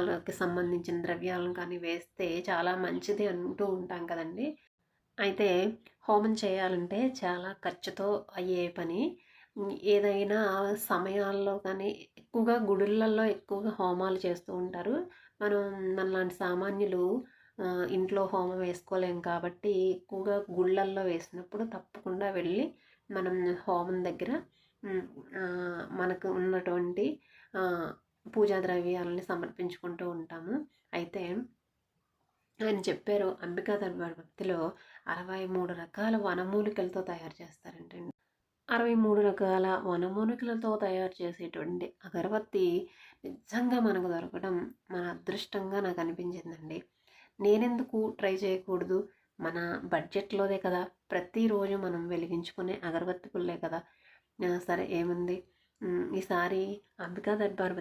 వాళ్ళకి సంబంధించిన ద్రవ్యాలను కానీ వేస్తే చాలా మంచిది అంటూ ఉంటాం కదండి. అయితే హోమం చేయాలంటే చాలా ఖర్చుతో అయ్యే పని. ఏదైనా సమయాల్లో కానీ ఎక్కువగా గుడులలో ఎక్కువగా హోమాలు చేస్తూ ఉంటారు. మనం మనలాంటి సామాన్యులు ఇంట్లో హోమం వేసుకోలేం కాబట్టి ఎక్కువగా గుళ్ళల్లో వేసినప్పుడు తప్పకుండా వెళ్ళి మనం హోమం దగ్గర మనకు ఉన్నటువంటి పూజా ద్రవ్యాలని సమర్పించుకుంటూ ఉంటాము. అయితే ఆయన చెప్పారు అంబికా దర్బార్ భక్తిలో అరవై మూడు రకాల వనమూలికలతో తయారు చేస్తారంటండి. అరవై మూడు రకాల వనమూలికలతో తయారు చేసేటువంటి అగరబత్తి నిజంగా మనకు దొరకడం మన అదృష్టంగా నాకు అనిపించిందండి. నేనెందుకు ట్రై చేయకూడదు? మన బడ్జెట్లోదే కదా. ప్రతిరోజు మనం వెలిగించుకునే అగరబత్తి పుల్లే కదా. సరే ఏముంది? ఈసారి అంబికా దర్బార్